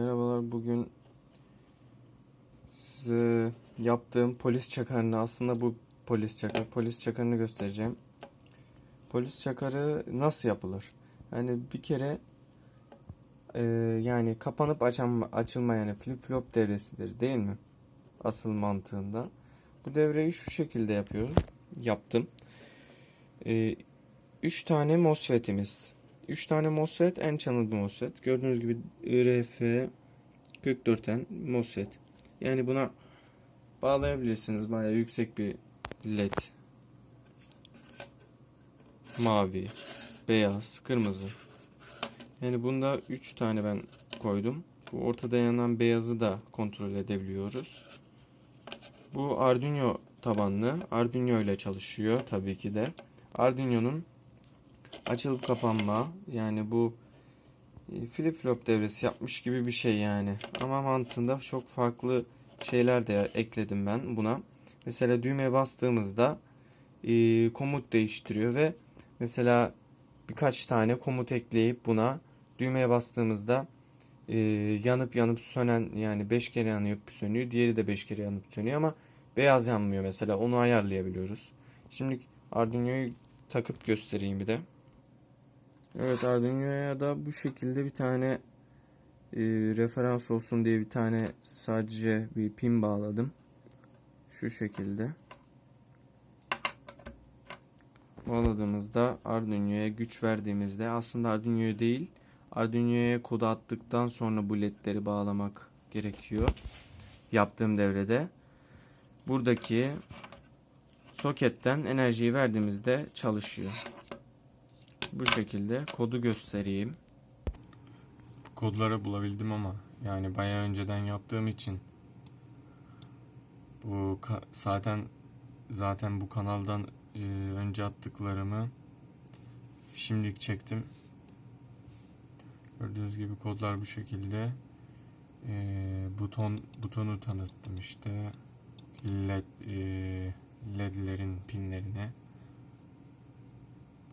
Merhabalar. Bugün size yaptığım polis çakarını aslında bu polis çakar. Polis çakarını göstereceğim. Polis çakarı nasıl yapılır? Yani bir kere e, yani kapanıp açan, açılma yani flip flop devresidir değil mi? Asıl mantığında. Bu devreyi şu şekilde yapıyorum. Yaptım. 3 tane MOSFET'imiz. 3 tane MOSFET en channel bir MOSFET. Gördüğünüz gibi IRF 44'ten MOSFET. Yani buna bağlayabilirsiniz. Bayağı yüksek bir led. Mavi, beyaz, kırmızı. Yani bunda 3 tane ben koydum. Bu ortada yanan beyazı da kontrol edebiliyoruz. Bu Arduino tabanlı. Arduino ile çalışıyor tabii ki de. Arduino'nun açılıp kapanma yani bu e, flip flop devresi yapmış gibi bir şey yani. Ama mantığında çok farklı şeyler de ekledim ben buna. Mesela düğmeye bastığımızda e, komut değiştiriyor ve mesela birkaç tane komut ekleyip buna düğmeye bastığımızda e, yanıp yanıp sönen yani 5 kere yanıp sönüyor. Diğeri de 5 kere yanıp sönüyor ama beyaz yanmıyor mesela. Onu ayarlayabiliyoruz. Şimdi Arduino'yu takıp göstereyim bir de. Evet Arduino'ya da bu şekilde bir tane e, referans olsun diye bir tane sadece bir pin bağladım. Şu şekilde. Bağladığımızda Arduino'ya güç verdiğimizde aslında Arduino'ya değil Arduino'ya kodu attıktan sonra bu ledleri bağlamak gerekiyor. Yaptığım devrede. Buradaki soketten enerjiyi verdiğimizde çalışıyor. Bu şekilde kodu göstereyim. kodları bulabildim ama yani bayağı önceden yaptığım için bu zaten zaten bu kanaldan e, önce attıklarımı şimdilik çektim. Gördüğünüz gibi kodlar bu şekilde. E, buton butonu tanıttım işte. LED e, ledlerin pinlerine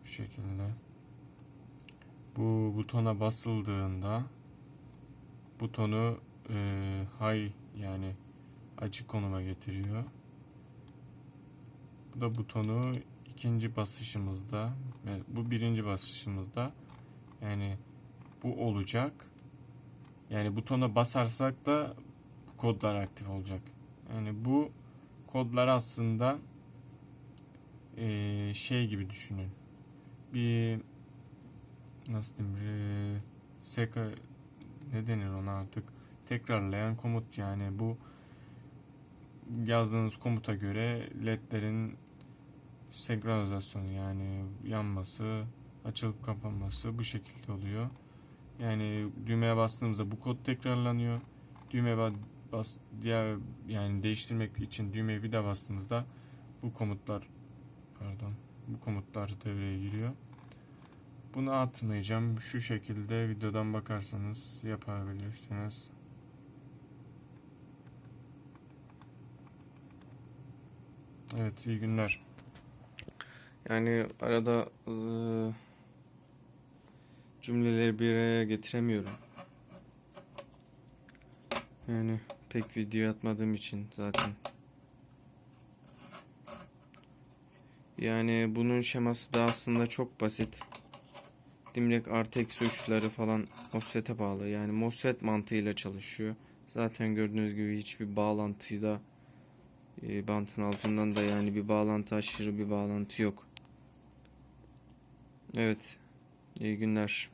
bu şekilde. Bu butona basıldığında butonu e, high yani açık konuma getiriyor. Bu da butonu ikinci basışımızda ve bu birinci basışımızda yani bu olacak. Yani butona basarsak da bu kodlar aktif olacak. Yani bu kodlar aslında e, şey gibi düşünün. Bir nasıl diyeyim re, seka ne denir ona artık tekrarlayan komut yani bu yazdığınız komuta göre ledlerin senkronizasyonu yani yanması açılıp kapanması bu şekilde oluyor. Yani düğmeye bastığımızda bu kod tekrarlanıyor. Düğmeye bas diğer yani değiştirmek için düğmeye bir de bastığımızda bu komutlar pardon bu komutlar devreye giriyor. Bunu atmayacağım. Şu şekilde videodan bakarsanız yapabilirsiniz. Evet iyi günler. Yani arada ıı, cümleleri bir araya getiremiyorum. Yani pek video atmadığım için zaten. Yani bunun şeması da aslında çok basit. Dimlek artı eksi falan MOSFET'e bağlı. Yani MOSFET mantığıyla çalışıyor. Zaten gördüğünüz gibi hiçbir bağlantıyı da e, bantın altından da yani bir bağlantı aşırı bir bağlantı yok. Evet. İyi günler.